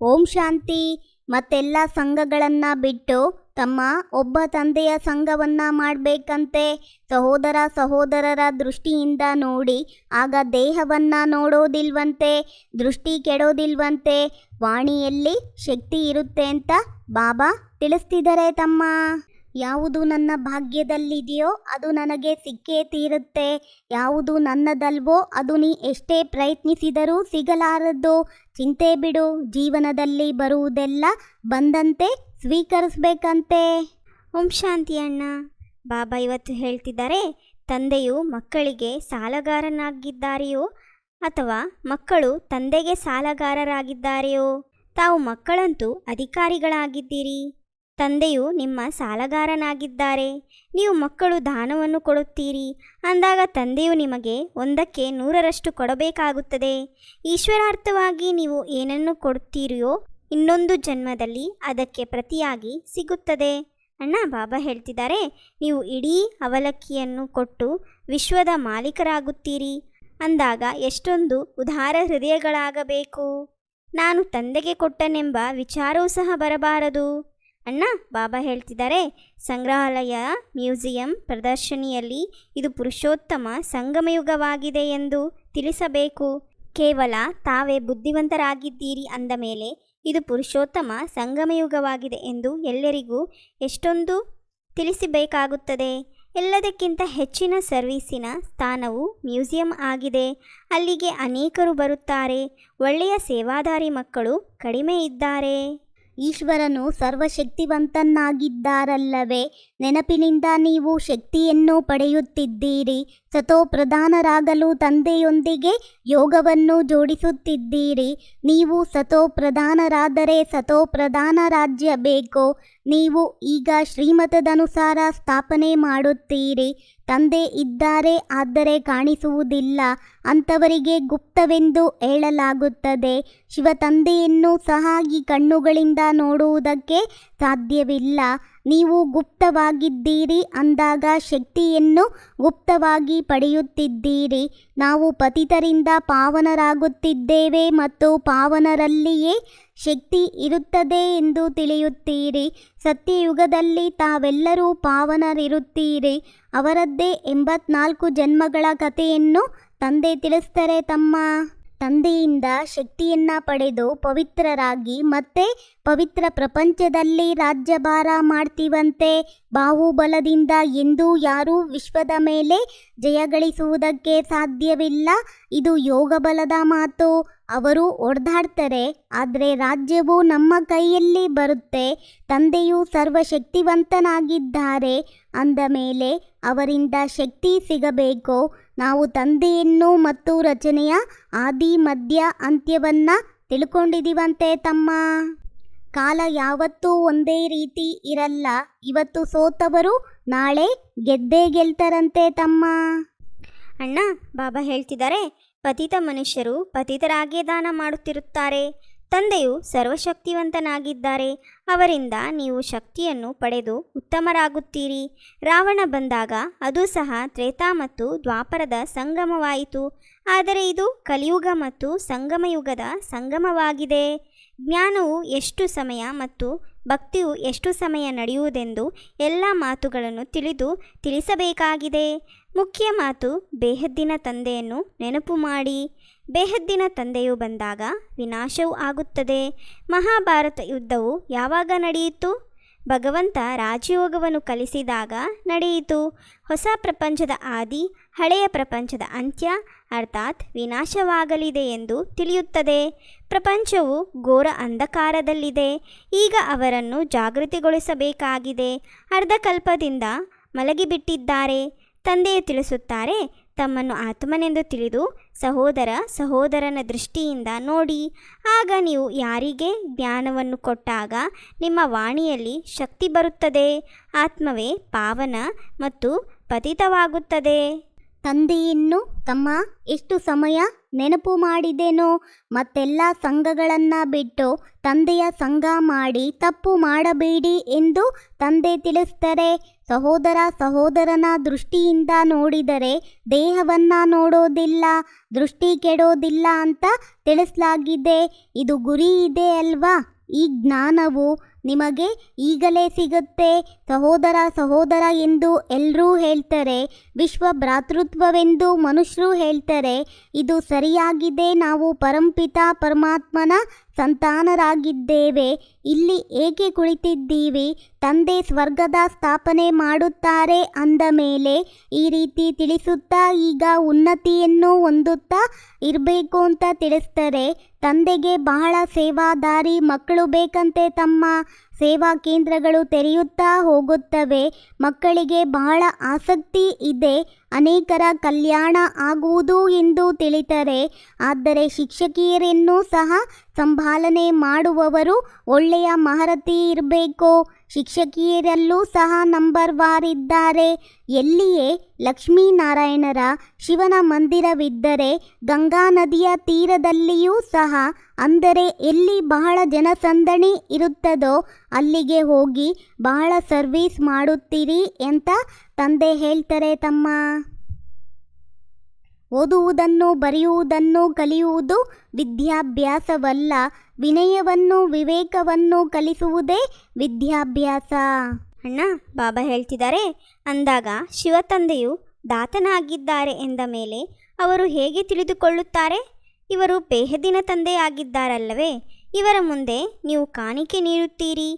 ಓಂ ಶಾಂತಿ ಮತ್ತೆಲ್ಲ ಸಂಘಗಳನ್ನು ಬಿಟ್ಟು ತಮ್ಮ ಒಬ್ಬ ತಂದೆಯ ಸಂಘವನ್ನ ಮಾಡಬೇಕಂತೆ ಸಹೋದರ ಸಹೋದರರ ದೃಷ್ಟಿಯಿಂದ ನೋಡಿ ಆಗ ದೇಹವನ್ನ ನೋಡೋದಿಲ್ವಂತೆ, ದೃಷ್ಟಿ ಕೆಡೋದಿಲ್ವಂತೆ, ವಾಣಿಯಲ್ಲಿ ಶಕ್ತಿ ಇರುತ್ತೆ ಅಂತ ಬಾಬಾ ತಿಳಿಸ್ತಿದ್ದಾರೆ ತಮ್ಮ. ಯಾವುದು ನನ್ನ ಭಾಗ್ಯದಲ್ಲಿದೆಯೋ ಅದು ನನಗೆ ಸಿಕ್ಕೇ ತೀರುತ್ತೆ. ಯಾವುದು ನನ್ನದಲ್ವೋ ಅದು ನೀ ಎಷ್ಟೇ ಪ್ರಯತ್ನಿಸಿದರೂ ಸಿಗಲಾರದು ಚಿಂತೆ ಬಿಡು, ಜೀವನದಲ್ಲಿ ಬರುವುದೆಲ್ಲ ಬಂದಂತೆ ಸ್ವೀಕರಿಸ್ಬೇಕಂತೆ. ಓಂ ಶಾಂತಿ ಅಣ್ಣ. ಬಾಬಾ ಇವತ್ತು ಹೇಳ್ತಿದ್ದಾರೆ, ತಂದೆಯು ಮಕ್ಕಳಿಗೆ ಸಾಲಗಾರನಾಗಿದ್ದಾರೆಯೋ ಅಥವಾ ಮಕ್ಕಳು ತಂದೆಗೆ ಸಾಲಗಾರರಾಗಿದ್ದಾರೆಯೋ? ತಾವು ಮಕ್ಕಳಂತೂ ಅಧಿಕಾರಿಗಳಾಗಿದ್ದೀರಿ. ತಂದೆಯು ನಿಮ್ಮ ಸಾಲಗಾರನಾಗಿದ್ದಾರೆ. ನೀವು ಮಕ್ಕಳು ದಾನವನ್ನು ಕೊಡುತ್ತೀರಿ. ಅಂದಾಗ ತಂದೆಯು ನಿಮಗೆ ಒಂದಕ್ಕೆ ನೂರರಷ್ಟು ಕೊಡಬೇಕಾಗುತ್ತದೆ. ಈಶ್ವರಾರ್ಥವಾಗಿ ನೀವು ಏನನ್ನು ಕೊಡುತ್ತೀರಿಯೋ ಇನ್ನೊಂದು ಜನ್ಮದಲ್ಲಿ ಅದಕ್ಕೆ ಪ್ರತಿಯಾಗಿ ಸಿಗುತ್ತದೆ. ಅಣ್ಣ, ಬಾಬಾ ಹೇಳ್ತಿದ್ದಾರೆ, ನೀವು ಇಡೀ ಅವಲಕ್ಕಿಯನ್ನು ಕೊಟ್ಟು ವಿಶ್ವದ ಮಾಲೀಕರಾಗುತ್ತೀರಿ. ಅಂದಾಗ ಎಷ್ಟೊಂದು ಉದಾರ ಹೃದಯಗಳಾಗಬೇಕು. ನಾನು ತಂದೆಗೆ ಕೊಟ್ಟನೆಂಬ ವಿಚಾರವೂ ಸಹ ಬರಬಾರದು. ಅಣ್ಣ, ಬಾಬಾ ಹೇಳ್ತಿದ್ದಾರೆ, ಸಂಗ್ರಹಾಲಯ, ಮ್ಯೂಸಿಯಂ ಪ್ರದರ್ಶನಿಯಲ್ಲಿ ಇದು ಪುರುಷೋತ್ತಮ ಸಂಗಮಯುಗವಾಗಿದೆ ಎಂದು ತಿಳಿಸಬೇಕು. ಕೇವಲ ತಾವೇ ಬುದ್ಧಿವಂತರಾಗಿದ್ದೀರಿ ಅಂದ ಮೇಲೆ ಇದು ಪುರುಷೋತ್ತಮ ಸಂಗಮಯುಗವಾಗಿದೆ ಎಂದು ಎಲ್ಲರಿಗೂ ಎಷ್ಟೊಂದು ತಿಳಿಸಬೇಕಾಗುತ್ತದೆ. ಎಲ್ಲದಕ್ಕಿಂತ ಹೆಚ್ಚಿನ ಸರ್ವೀಸಿನ ಸ್ಥಾನವು ಮ್ಯೂಸಿಯಂ ಆಗಿದೆ. ಅಲ್ಲಿಗೆ ಅನೇಕರು ಬರುತ್ತಾರೆ. ಒಳ್ಳೆಯ ಸೇವಾದಾರಿ ಮಕ್ಕಳು ಕಡಿಮೆ ಇದ್ದಾರೆ. ಈಶ್ವರನು ಸರ್ವಶಕ್ತಿವಂತನಾಗಿದ್ದಾರಲ್ಲವೇ? ನೆನಪಿನಿಂದ ನೀವು ಶಕ್ತಿಯನ್ನು ಪಡೆಯುತ್ತಿದ್ದೀರಿ. ಸತೋ ಪ್ರಧಾನರಾಗಲು ತಂದೆಯೊಂದಿಗೆ ಯೋಗವನ್ನು ಜೋಡಿಸುತ್ತಿದ್ದೀರಿ. ನೀವು ಸತೋ ಪ್ರಧಾನರಾದರೆ ಸತೋ ಪ್ರಧಾನ ರಾಜ್ಯ ಬೇಕು? ನೀವು ಈಗ ಶ್ರೀಮತದನುಸಾರ ಸ್ಥಾಪನೆ ಮಾಡುತ್ತೀರಿ. ತಂದೆ ಇದ್ದಾರೆ ಆದರೆ ಕಾಣಿಸುವುದಿಲ್ಲ. ಅಂಥವರಿಗೆ ಗುಪ್ತವೆಂದು ಹೇಳಲಾಗುತ್ತದೆ. ಶಿವ ತಂದೆಯನ್ನು ಸಹ ಈ ಕಣ್ಣುಗಳಿಂದ ನೋಡುವುದಕ್ಕೆ ಸಾಧ್ಯವಿಲ್ಲ. ನೀವು ಗುಪ್ತವಾಗಿದ್ದೀರಿ ಅಂದಾಗ ಶಕ್ತಿಯನ್ನು ಗುಪ್ತವಾಗಿ ಪಡೆಯುತ್ತಿದ್ದೀರಿ. ನಾವು ಪತಿತರಿಂದ ಪಾವನರಾಗುತ್ತಿದ್ದೇವೆ ಮತ್ತು ಪಾವನರಲ್ಲಿಯೇ ಶಕ್ತಿ ಇರುತ್ತದೆ ಎಂದು ತಿಳಿಯುತ್ತೀರಿ. ಸತ್ಯಯುಗದಲ್ಲಿ ತಾವೆಲ್ಲರೂ ಪಾವನರಿರುತ್ತೀರಿ. ಅವರದ್ದೇ ಎಂಬತ್ನಾಲ್ಕು ಜನ್ಮಗಳ ಕಥೆಯನ್ನು ತಂದೆ ತಿಳಿಸ್ತಾರೆ ತಮ್ಮ ತಂದೆಯಿಂದ ಶಕ್ತಿಯನ್ನ ಪಡೆದು ಪವಿತ್ರರಾಗಿ ಮತ್ತೆ ಪವಿತ್ರ ಪ್ರಪಂಚದಲ್ಲಿ ರಾಜ್ಯಭಾರ ಮಾಡ್ತೀವಂತೆ ಬಾಹುಬಲದಿಂದ ಎಂದೂ ಯಾರೂ ವಿಶ್ವದ ಮೇಲೆ ಜಯಗಳಿಸುವುದಕ್ಕೆ ಸಾಧ್ಯವಿಲ್ಲ. ಇದು ಯೋಗ ಬಲದ ಮಾತು. ಅವರು ಒಡೆದಾಡ್ತಾರೆ ಆದರೆ ರಾಜ್ಯವು ನಮ್ಮ ಕೈಯಲ್ಲಿ ಬರುತ್ತೆ. ತಂದೆಯು ಸರ್ವಶಕ್ತಿವಂತನಾಗಿದ್ದಾರೆ. ಅಂದ ಮೇಲೆ, ಅವರಿಂದ ಶಕ್ತಿ ಸಿಗಬೇಕು. ನಾವು ತಂದೆಯನ್ನು ಮತ್ತು ರಚನೆಯ ಆದಿ ಮಧ್ಯ ಅಂತ್ಯವನ್ನು ತಿಳ್ಕೊಂಡಿದ್ದೀವಂತೆ ತಮ್ಮ ಕಾಲ ಯಾವತ್ತೂ ಒಂದೇ ರೀತಿ ಇರಲ್ಲ. ಇವತ್ತು ಸೋತವರು ನಾಳೆ ಗೆದ್ದೇ ಗೆಲ್ತಾರಂತೆ ತಮ್ಮ. ಅಣ್ಣ, ಬಾಬಾ ಹೇಳ್ತಿದ್ದಾರೆ, ಪತಿತ ಮನುಷ್ಯರು ಪತಿತರಾಗೇ ದಾನ ಮಾಡುತ್ತಿರುತ್ತಾರೆ. ತಂದೆಯು ಸರ್ವಶಕ್ತಿವಂತನಾಗಿದ್ದಾರೆ. ಅವರಿಂದ ನೀವು ಶಕ್ತಿಯನ್ನು ಪಡೆದು ಉತ್ತಮರಾಗುತ್ತೀರಿ. ರಾವಣ ಬಂದಾಗ ಅದು ಸಹ ತ್ರೇತಾ ಮತ್ತು ದ್ವಾಪರದ ಸಂಗಮವಾಯಿತು. ಆದರೆ ಇದು ಕಲಿಯುಗ ಮತ್ತು ಸಂಗಮಯುಗದ ಸಂಗಮವಾಗಿದೆ. ಜ್ಞಾನವು ಎಷ್ಟು ಸಮಯ ಮತ್ತು ಭಕ್ತಿಯು ಎಷ್ಟು ಸಮಯ ನಡೆಯುವುದೆಂದು ಎಲ್ಲ ಮಾತುಗಳನ್ನು ತಿಳಿದು ತಿಳಿಸಬೇಕಾಗಿದೆ. ಮುಖ್ಯ ಮಾತು, ಬೇಹದ್ದಿನ ತಂದೆಯನ್ನು ನೆನಪು ಮಾಡಿ. ಬೇಹದ್ದಿನ ತಂದೆಯು ಬಂದಾಗ ವಿನಾಶವೂ ಆಗುತ್ತದೆ. ಮಹಾಭಾರತ ಯುದ್ಧವು ಯಾವಾಗ ನಡೆಯಿತು? ಭಗವಂತ ರಾಜಯೋಗವನ್ನು ಕಲಿಸಿದಾಗ ನಡೆಯಿತು. ಹೊಸ ಪ್ರಪಂಚದ ಆದಿ ಹಳೆಯ ಪ್ರಪಂಚದ ಅಂತ್ಯ ಅರ್ಥಾತ್ ವಿನಾಶವಾಗಲಿದೆ ಎಂದು ತಿಳಿಯುತ್ತದೆ. ಪ್ರಪಂಚವು ಘೋರ ಅಂಧಕಾರದಲ್ಲಿದೆ. ಈಗ ಅವರನ್ನು ಜಾಗೃತಿಗೊಳಿಸಬೇಕಾಗಿದೆ. ಅರ್ಧಕಲ್ಪದಿಂದ ಮಲಗಿಬಿಟ್ಟಿದ್ದಾರೆ. ತಂದೆಯು ತಿಳಿಸುತ್ತಾರೆ, ತಮ್ಮನ್ನು ಆತ್ಮನೆಂದು ತಿಳಿದು ಸಹೋದರ ಸಹೋದರನ ದೃಷ್ಟಿಯಿಂದ ನೋಡಿ. ಆಗ ನೀವು ಯಾರಿಗೆ ಜ್ಞಾನವನ್ನು ಕೊಟ್ಟಾಗ ನಿಮ್ಮ ವಾಣಿಯಲ್ಲಿ ಶಕ್ತಿ ಬರುತ್ತದೆ. ಆತ್ಮವೇ ಪಾವನ ಮತ್ತು ಪತಿತವಾಗುತ್ತದೆ. ತಂದೆಯನ್ನು ತಮ್ಮ ಎಷ್ಟು ಸಮಯ ನೆನಪು ಮಾಡಿದೆನೋ ಮತ್ತೆಲ್ಲ ಸಂಘಗಳನ್ನು ಬಿಟ್ಟು ತಂದೆಯ ಸಂಘ ಮಾಡಿ ತಪ್ಪು ಮಾಡಬೇಡಿ ಎಂದು ತಂದೆ ತಿಳಿಸ್ತಾರೆ. ಸಹೋದರ ಸಹೋದರನ ದೃಷ್ಟಿಯಿಂದ ನೋಡಿದರೆ ದೇಹವನ್ನ ನೋಡೋದಿಲ್ಲ, ದೃಷ್ಟಿ ಕೆಡೋದಿಲ್ಲ ಅಂತ ತಿಳಿಸಲಾಗಿದೆ. ಇದು ಗುರಿ ಇದೆ ಅಲ್ವಾ? ಈ ಜ್ಞಾನವು ನಿಮಗೆ ಈಗಲೇ ಸಿಗುತ್ತೆ, ಸಹೋದರ ಸಹೋದರ ಎಂದು ಎಲ್ಲರೂ ಹೇಳ್ತಾರೆ, ವಿಶ್ವ ಭ್ರಾತೃತ್ವವೆಂದು ಮನುಷ್ಯರು ಹೇಳ್ತಾರೆ, ಇದು ಸರಿಯಾಗಿದೆ, ನಾವು ಪರಂಪಿತ ಪರಮಾತ್ಮನ ಸಂತಾನರಾಗಿದ್ದೇವೆ, ಇಲ್ಲಿ ಏಕೆ ಕುಳಿತಿದ್ದೀವಿ? ತಂದೆ ಸ್ವರ್ಗದ ಸ್ಥಾಪನೆ ಮಾಡುತ್ತಾರೆ ಅಂದ ಮೇಲೆ ಈ ರೀತಿ ತಿಳಿಸುತ್ತಾ ಈಗ ಉನ್ನತಿಯನ್ನು ಹೊಂದುತ್ತಾ ಇರಬೇಕು ಅಂತ ತಿಳಿಸ್ತಾರೆ. ತಂದೆಗೆ ಬಹಳ ಸೇವಾದಾರಿ, ಮಕ್ಕಳು ಬೇಕಂತೆ ತಮ್ಮ ಸೇವಾ ಕೇಂದ್ರಗಳು ತೆರೆಯುತ್ತಾ ಹೋಗುತ್ತವೆ. ಮಕ್ಕಳಿಗೆ ಬಹಳ ಆಸಕ್ತಿ ಇದೆ. ಅನೇಕರ ಕಲ್ಯಾಣ ಆಗುವುದು ಎಂದು ತಿಳಿತಾರೆ. ಆದರೆ ಶಿಕ್ಷಕಿಯರನ್ನು ಸಹ ಸಂಭಾಲನೆ ಮಾಡುವವರು ಒಳ್ಳೆಯ ಮಹರತಿ ಇರಬೇಕು. ಶಿಕ್ಷಕಿಯರಲ್ಲೂ ಸಹ ನಂಬರ್ ವಾರಿದ್ದಾರೆ ಎಲ್ಲಿಯೇ ಲಕ್ಷ್ಮೀನಾರಾಯಣರ ಶಿವನ ಮಂದಿರವಿದ್ದರೆ ಗಂಗಾ ನದಿಯ ತೀರದಲ್ಲಿಯೂ ಸಹ, ಅಂದರೆ ಎಲ್ಲಿ ಬಹಳ ಜನಸಂದಣಿ ಇರುತ್ತದೋ ಅಲ್ಲಿಗೆ ಹೋಗಿ ಬಹಳ ಸರ್ವೀಸ್ ಮಾಡುತ್ತೀರಿ ಅಂತ ತಂದೆ ಹೇಳ್ತಾರೆ ತಮ್ಮ. ಓದುವುದನ್ನು ಬರೆಯುವುದನ್ನು ಕಲಿಯುವುದು ವಿದ್ಯಾಭ್ಯಾಸವಲ್ಲ. ವಿನಯವನ್ನು, ವಿವೇಕವನ್ನು ಕಲಿಸುವುದೇ ವಿದ್ಯಾಭ್ಯಾಸ. ಅಣ್ಣ, ಬಾಬಾ ಹೇಳ್ತಿದ್ದಾರೆ, ಅಂದಾಗ ಶಿವತಂದೆಯು ದಾತನಾಗಿದ್ದಾರೆ ಎಂದ ಮೇಲೆ ಅವರು ಹೇಗೆ ತಿಳಿದುಕೊಳ್ಳುತ್ತಾರೆ? ಇವರು ಬೇಹದಿನ ತಂದೆಯಾಗಿದ್ದಾರಲ್ಲವೇ, ಇವರ ಮುಂದೆ ನೀವು ಕಾಣಿಕೆ ನೀಡುತ್ತೀರಿ,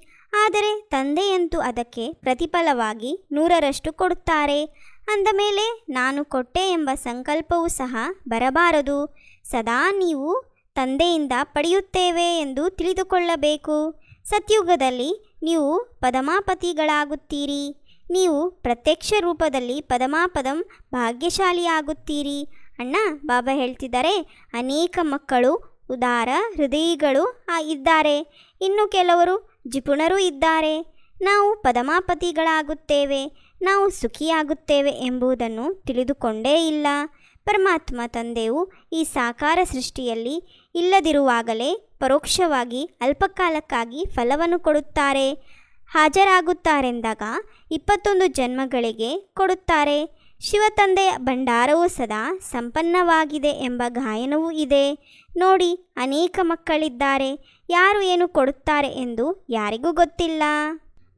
ಆದರೆ ತಂದೆಯಂತೂ ಅದಕ್ಕೆ ಪ್ರತಿಫಲವಾಗಿ ನೂರರಷ್ಟು ಕೊಡುತ್ತಾರೆ, ಅಂದ ಮೇಲೆ ನಾನು ಕೊಟ್ಟೆ ಎಂಬ ಸಂಕಲ್ಪವೂ ಸಹ ಬರಬಾರದು, ಸದಾ ನೀವು ತಂದೆಯಿಂದ ಪಡೆಯುತ್ತೇವೆ ಎಂದು ತಿಳಿದುಕೊಳ್ಳಬೇಕು. ಸತ್ಯುಗದಲ್ಲಿ ನೀವು ಪದಮಾಪತಿಗಳಾಗುತ್ತೀರಿ. ನೀವು ಪ್ರತ್ಯಕ್ಷ ರೂಪದಲ್ಲಿ ಪದಮಾಪದಂ ಭಾಗ್ಯಶಾಲಿಯಾಗುತ್ತೀರಿ. ಅಣ್ಣ, ಬಾಬಾ ಹೇಳ್ತಿದ್ದಾರೆ, ಅನೇಕ ಮಕ್ಕಳು, ಉದಾರ ಹೃದಯಿಗಳು ಇದ್ದಾರೆ. ಇನ್ನು ಕೆಲವರು ಜಿಪುಣರು ಇದ್ದಾರೆ. ನಾವು ಪದಮಾಪತಿಗಳಾಗುತ್ತೇವೆ. ನಾವು ಸುಖಿಯಾಗುತ್ತೇವೆ ಎಂಬುದನ್ನು ತಿಳಿದುಕೊಂಡೇ ಇಲ್ಲ. ಪರಮಾತ್ಮ ತಂದೆಯು ಈ ಸಾಕಾರ ಸೃಷ್ಟಿಯಲ್ಲಿ ಇಲ್ಲದಿರುವಾಗಲೇ ಪರೋಕ್ಷವಾಗಿ ಅಲ್ಪಕಾಲಕ್ಕಾಗಿ ಫಲವನ್ನು ಕೊಡುತ್ತಾರೆ. ಹಾಜರಾಗುತ್ತಾರೆಂದಾಗ ಇಪ್ಪತ್ತೊಂದು ಜನ್ಮಗಳಿಗೆ ಕೊಡುತ್ತಾರೆ. ಶಿವತಂದೆಯ ಭಂಡಾರವು ಸದಾ ಸಂಪನ್ನವಾಗಿದೆ ಎಂಬ ಗಾಯನವೂ ಇದೆ. ನೋಡಿ, ಅನೇಕ ಮಕ್ಕಳಿದ್ದಾರೆ. ಯಾರು ಏನು ಕೊಡುತ್ತಾರೆ ಎಂದು ಯಾರಿಗೂ ಗೊತ್ತಿಲ್ಲ.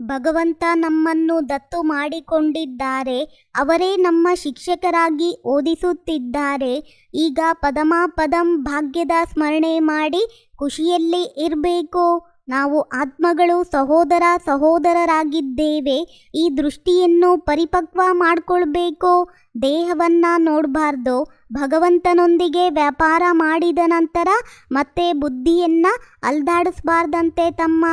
ಭಗವಂತ ನಮ್ಮನ್ನು ದತ್ತು ಮಾಡಿಕೊಂಡಿದ್ದಾರೆ. ಅವರೇ ನಮ್ಮ ಶಿಕ್ಷಕರಾಗಿ ಓದಿಸುತ್ತಿದ್ದಾರೆ. ಈಗ ಪದಮಾಪದಂ ಭಾಗ್ಯದ ಸ್ಮರಣೆ ಮಾಡಿ ಖುಷಿಯಲ್ಲಿ ಇರಬೇಕು. ನಾವು ಆತ್ಮಗಳು ಸಹೋದರ ಸಹೋದರರಾಗಿದ್ದೇವೆ. ಈ ದೃಷ್ಟಿಯನ್ನು ಪರಿಪಕ್ವ ಮಾಡಿಕೊಳ್ಬೇಕು. ದೇಹವನ್ನು ನೋಡಬಾರ್ದು. ಭಗವಂತನೊಂದಿಗೆ ವ್ಯಾಪಾರ ಮಾಡಿದ ನಂತರ ಮತ್ತೆ ಬುದ್ಧಿಯನ್ನು ಅಲ್ದಾಡಿಸ್ಬಾರ್ದಂತೆ ತಮ್ಮ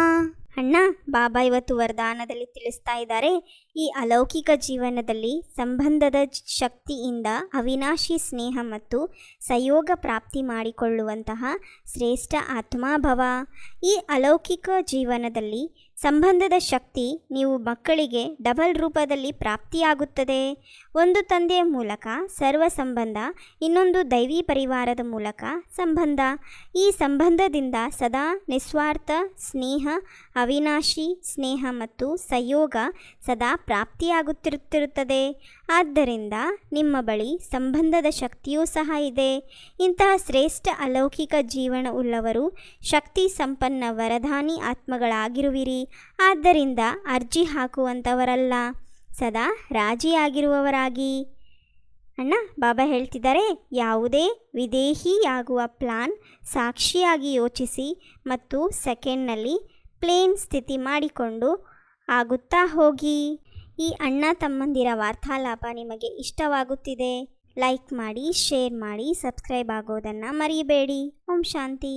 ಅಣ್ಣ ಬಾಬಾ ಇವತ್ತು ವರದಾನದಲ್ಲಿ ತಿಳಿಸ್ತಾ ಇದ್ದಾರೆ. ಈ ಅಲೌಕಿಕ ಜೀವನದಲ್ಲಿ ಸಂಬಂಧದ ಶಕ್ತಿಯಿಂದ ಅವಿನಾಶಿ ಸ್ನೇಹ ಮತ್ತು ಸಂಯೋಗ ಪ್ರಾಪ್ತಿ ಮಾಡಿಕೊಳ್ಳುವಂತಹ ಶ್ರೇಷ್ಠ ಆತ್ಮಾಭವ. ಈ ಅಲೌಕಿಕ ಜೀವನದಲ್ಲಿ ಸಂಬಂಧದ ಶಕ್ತಿ ನೀವು ಮಕ್ಕಳಿಗೆ ಡಬಲ್ ರೂಪದಲ್ಲಿ ಪ್ರಾಪ್ತಿಯಾಗುತ್ತದೆ. ಒಂದು ತಂದೆಯ ಮೂಲಕ ಸರ್ವ ಸಂಬಂಧ, ಇನ್ನೊಂದು ದೈವಿ ಪರಿವಾರದ ಮೂಲಕ ಸಂಬಂಧ. ಈ ಸಂಬಂಧದಿಂದ ಸದಾ ನಿಸ್ವಾರ್ಥ ಸ್ನೇಹ, ಅವಿನಾಶಿ ಸ್ನೇಹ ಮತ್ತು ಸಂಯೋಗ ಸದಾ ಪ್ರಾಪ್ತಿಯಾಗುತ್ತಿರುತ್ತಿರುತ್ತದೆ. ಆದ್ದರಿಂದ ನಿಮ್ಮ ಬಳಿ ಸಂಬಂಧದ ಶಕ್ತಿಯೂ ಸಹ ಇದೆ. ಇಂತಹ ಶ್ರೇಷ್ಠ ಅಲೌಕಿಕ ಜೀವನ ಉಳ್ಳವರು ಶಕ್ತಿ ಸಂಪನ್ನ ವರದಾನಿ ಆತ್ಮಗಳಾಗಿರುವಿರಿ. ಆದ್ದರಿಂದ ಅರ್ಜಿ ಹಾಕುವಂಥವರಲ್ಲ ಸದಾ ರಾಜಿಯಾಗಿರುವವರಾಗಿ. ಅಣ್ಣ, ಬಾಬಾ ಹೇಳ್ತಿದ್ದಾರೆ, ಯಾವುದೇ ವಿದೇಹಿಯಾಗುವ ಪ್ಲಾನ್ ಸಾಕ್ಷಿಯಾಗಿ ಯೋಚಿಸಿ ಮತ್ತು ಸೆಕೆಂಡ್ನಲ್ಲಿ ಪ್ಲೇನ್ ಸ್ಥಿತಿ ಮಾಡಿಕೊಂಡು ಆಗುತ್ತಾ ಹೋಗಿ. ಈ ಅಣ್ಣ ತಮ್ಮಂದಿರ ವಾರ್ತಾಲಾಪ ನಿಮಗೆ ಇಷ್ಟವಾಗುತ್ತಿದೆ, ಲೈಕ್ ಮಾಡಿ, ಶೇರ್ ಮಾಡಿ, ಸಬ್ಸ್ಕ್ರೈಬ್ ಆಗೋದನ್ನು ಮರೆಯಬೇಡಿ ಓಂ ಶಾಂತಿ.